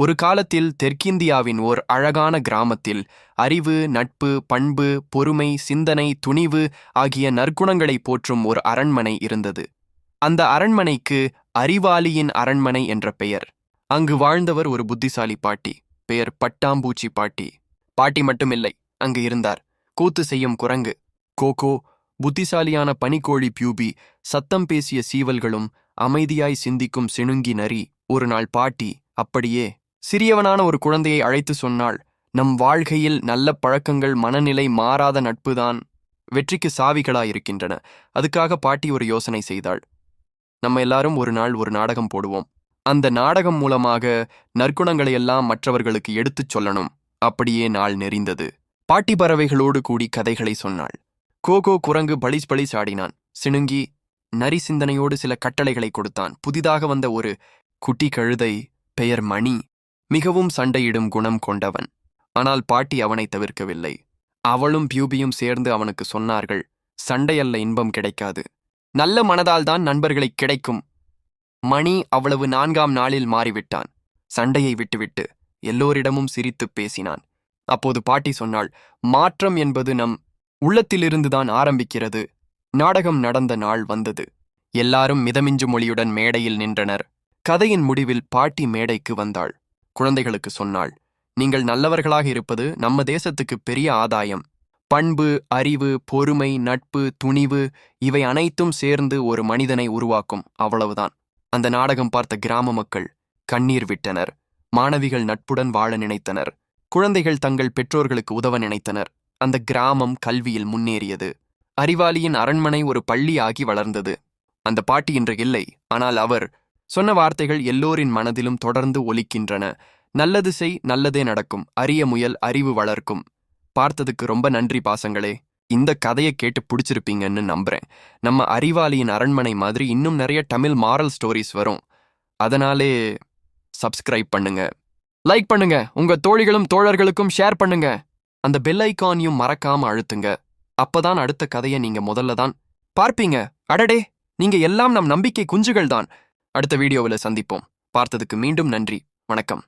ஒரு காலத்தில் தெற்கிந்தியாவின் ஓர் அழகான கிராமத்தில் அறிவு நட்பு பண்பு பொறுமை சிந்தனை துணிவு ஆகிய நற்குணங்களை போற்றும் ஒரு அரண்மனை இருந்தது. அந்த அரண்மனைக்கு அறிவாளியின் அரண்மனை என்ற பெயர். அங்கு வாழ்ந்தவர் ஒரு புத்திசாலி பாட்டி பெயர் பட்டாம்பூச்சி பாட்டி. பாட்டி மட்டுமில்லை அங்கு இருந்தார். கூத்து செய்யும் குரங்கு. கோகோ புத்திசாலியான பனிக்கோழி பியூபி சத்தம் பேசிய சீவல்களும் அமைதியாய் சிந்திக்கும் சிணுங்கி நரி ஒரு நாள் பாட்டி அப்படியே சிறியவனான ஒரு குழந்தையை அழைத்து சொன்னாள் நம் வாழ்க்கையில் நல்ல பழக்கங்கள் மனநிலை மாறாத நட்புதான் வெற்றிக்கு சாவிகளாயிருக்கின்றன. அதுக்காக பாட்டி ஒரு யோசனை செய்தாள். நம்ம எல்லாரும் ஒரு நாள் ஒரு நாடகம் போடுவோம். அந்த நாடகம் மூலமாக நற்குணங்களை எல்லாம் மற்றவர்களுக்கு எடுத்துச் சொல்லணும். அப்படியே நாள் நெறிந்தது பாட்டி பறவைகளோடு கூடி கதைகளை சொன்னாள். கோகோ குரங்கு பளிஸ் பளிஸ் ஆடினான். சிணுங்கி நரி சிந்தனையோடு சில கட்டளைகளை கொடுத்தான். புதிதாக வந்த ஒரு குட்டி கழுதை பெயர் மணி. மிகவும் சண்டையிடும் குணம் கொண்டவன். ஆனால் பாட்டி அவனை தவிர்க்கவில்லை. அவளும் பியூபியும் சேர்ந்து அவனுக்கு சொன்னார்கள் சண்டையல்ல இன்பம் கிடைக்காது. நல்ல மனதால்தான் நண்பர்களைக் கிடைக்கும். மணி அவ்வளவு நான்காம் நாளில் மாறிவிட்டான். சண்டையை விட்டுவிட்டு எல்லோரிடமும் சிரித்துப் பேசினான். அப்போது பாட்டி சொன்னாள் மாற்றம் என்பது நம் உள்ளத்திலிருந்துதான் ஆரம்பிக்கிறது. நாடகம் நடந்த நாள் வந்தது. எல்லாரும் மிதமிஞ்சு மொழியுடன் மேடையில் நின்றனர். கதையின் முடிவில் பாட்டி மேடைக்கு வந்தாள். குழந்தைகளுக்கு சொன்னாள். நீங்கள் நல்லவர்களாக இருப்பது நம்ம தேசத்துக்கு பெரிய ஆதாயம். பண்பு அறிவு பொறுமை நட்பு துணிவு இவை அனைத்தும் சேர்ந்து ஒரு மனிதனை உருவாக்கும். அவ்வளவுதான். அந்த நாடகம் பார்த்த கிராம மக்கள் கண்ணீர் விட்டனர். மாணவிகள் நட்புடன் வாழ நினைத்தனர். குழந்தைகள் தங்கள் பெற்றோர்களுக்கு உதவ நினைத்தனர். அந்த கிராமம் கல்வியில் முன்னேறியது. அறிவாளியின் அரண்மனை ஒரு பள்ளியாகி வளர்ந்தது. அந்த பாட்டி இன்று இல்லை. ஆனால் அவர் சொன்ன வார்த்தைகள் எல்லோரின் மனதிலும் தொடர்ந்து ஒலிக்கின்றன. நல்லது செய் நல்லதே நடக்கும். அரிய முயல் அறிவு வளர்க்கும். பார்த்ததுக்கு ரொம்ப நன்றி பாசங்களே. இந்த கதையை கேட்டு பிடிச்சிருப்பீங்கன்னு நம்புறேன். நம்ம அறிவாளியின் அரண்மனை மாதிரி இன்னும் நிறைய தமிழ் மாரல் ஸ்டோரிஸ் வரும். அதனாலே சப்ஸ்கிரைப் பண்ணுங்க. லைக் பண்ணுங்க. உங்க தோழிகளும் தோழர்களுக்கும் ஷேர் பண்ணுங்க. அந்த பெல் ஐக்கானையும் மறக்காம அழுத்துங்க. அப்பதான் அடுத்த கதையை நீங்க முதல்ல தான் பார்ப்பீங்க. அடடே! நீங்க எல்லாம் நம் நம்பிக்கை குஞ்சுகள் தான். அடுத்த வீடியோவில் சந்திப்போம். பார்த்ததுக்கு மீண்டும் நன்றி. வணக்கம்.